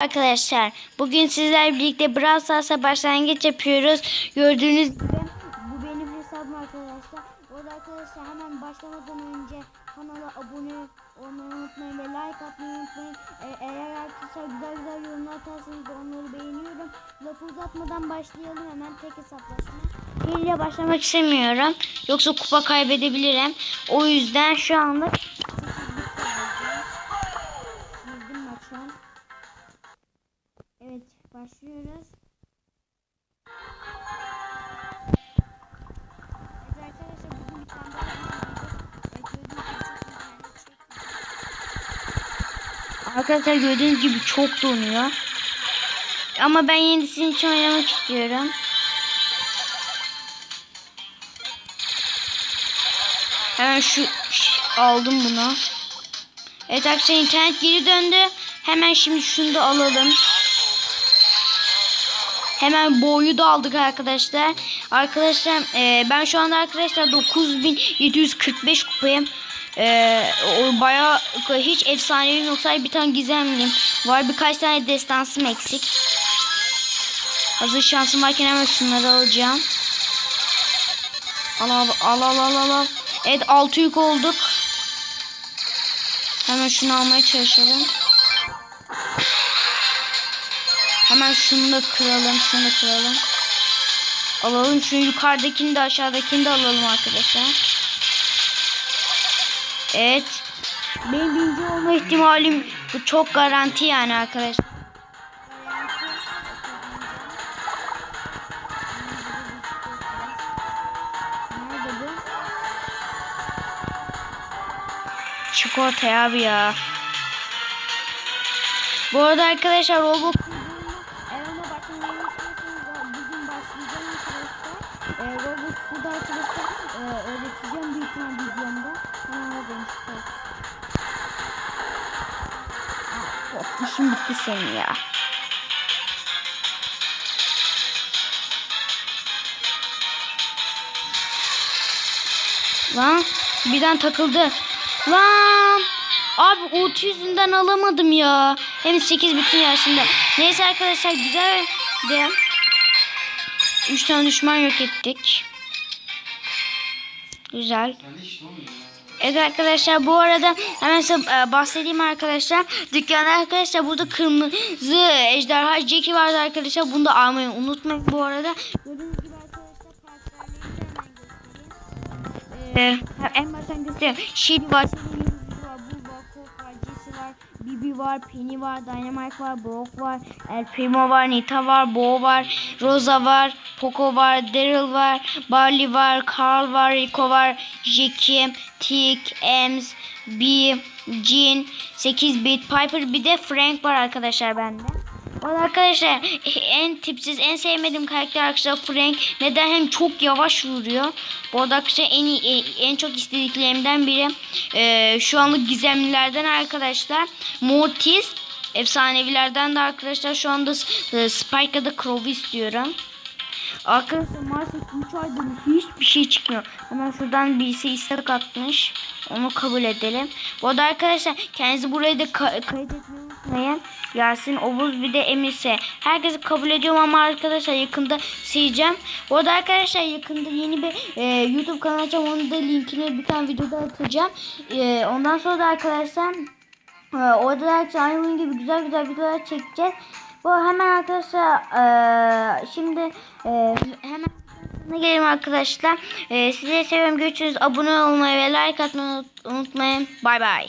Arkadaşlar bugün sizler birlikte Brawl Stars'a başlangıç yapıyoruz. Gördüğünüz gibi bu benim hesabım arkadaşlar. Orada arkadaşlar hemen başlamadan önce kanala abone olmayı unutmayın ve like atmayı unutmayın. Ee, eğer arkadaşlar güzel güzel yorumlar atarsanız onları beğeniyorum. Lafı uzatmadan başlayalım hemen tek hesaplaşma. Hile başlamak istemiyorum. Yoksa kupa kaybedebilirim. O yüzden şu anda Evet başlıyoruz. Evet arkadaşlar bugün bir tane daha. Arkadaşlar gördüğünüz gibi çok donuyor. Ama ben yenisinin için oynamak istiyorum. Hemen şu ş- aldım bunu. Evet arkadaşlar internet geri döndü. Hemen şimdi şunu da alalım. Hemen boyu da aldık arkadaşlar. Arkadaşlar e, ben şu anda arkadaşlar 9745 kupayım. E, o bayağı hiç efsanevim yoksa bir tane gizemliyim. Var birkaç tane destansım eksik. Hazır şansım varken hemen şunları alacağım. Al al al al al al. al. Evet 6 yük olduk. Hemen şunu almaya çalışalım. Hemen şunu da kıralım, şunu da kıralım. Alalım şu yukarıdakini de aşağıdakini de alalım arkadaşlar. Evet. Benim birinci olma ihtimalim bu çok garanti yani arkadaşlar. Ortaya abi ya. Bu arada arkadaşlar Roblox arkadaşlar. Ee, Roblox'u da arkadaşlar e, öğreteceğim büyük ihtimal videomda. Oradayım işte. Of işim bitti senin ya. Lan birden takıldı. Lan abi ult yüzünden alamadım ya. Hem 8 bütün yaşında. Neyse arkadaşlar güzel de 3 tane düşman yok ettik. Güzel. Evet arkadaşlar bu arada hemen size e, bahsedeyim arkadaşlar. Dükkanda arkadaşlar burada kırmızı ejderha Jackie vardı arkadaşlar. Bunu da almayı unutmayın bu arada. Gördüğünüz gibi arkadaşlar karakterleri hemen göstereyim. Ee, en baştan göstereyim. Shelly var, Bibi var, Penny var, Dynamite var, Brock var, El Primo var, Nita var, Bo var, Rosa var, Poco var, Daryl var, Barley var, Carl var, Rico var, Jackie, Tick, Ems, B, Jean, 8 bit, Piper bir de Frank var arkadaşlar bende. Valla arkadaşlar en tipsiz en sevmediğim karakter arkadaşlar Frank. Neden hem çok yavaş vuruyor. Bu arada arkadaşlar en en çok istediklerimden biri e, şu anlık gizemlilerden arkadaşlar Mortis. Efsanevilerden de arkadaşlar şu anda e, Spike ya da Crow'u istiyorum. Arkadaşlar maalesef 3 aydır hiçbir şey çıkmıyor. Hemen şuradan birisi istek atmış. Onu kabul edelim. Bu arada arkadaşlar kendinizi buraya da ka- kayıt unutmayın. Yasin, Obuz bir de Emirse. Herkesi kabul ediyorum ama arkadaşlar yakında sileceğim. Bu arada arkadaşlar yakında yeni bir e, YouTube kanalı açacağım. Onun da linkini bir tane videoda atacağım. E, ondan sonra da arkadaşlar e, orada da arkadaşlar bunun gibi güzel güzel videolar çekeceğiz. Bu hemen arkadaşlar e, şimdi e, hemen sonuna gelelim arkadaşlar. E, size seviyorum. Görüşürüz. Abone olmayı ve like atmayı unut- unutmayın. Bay bay.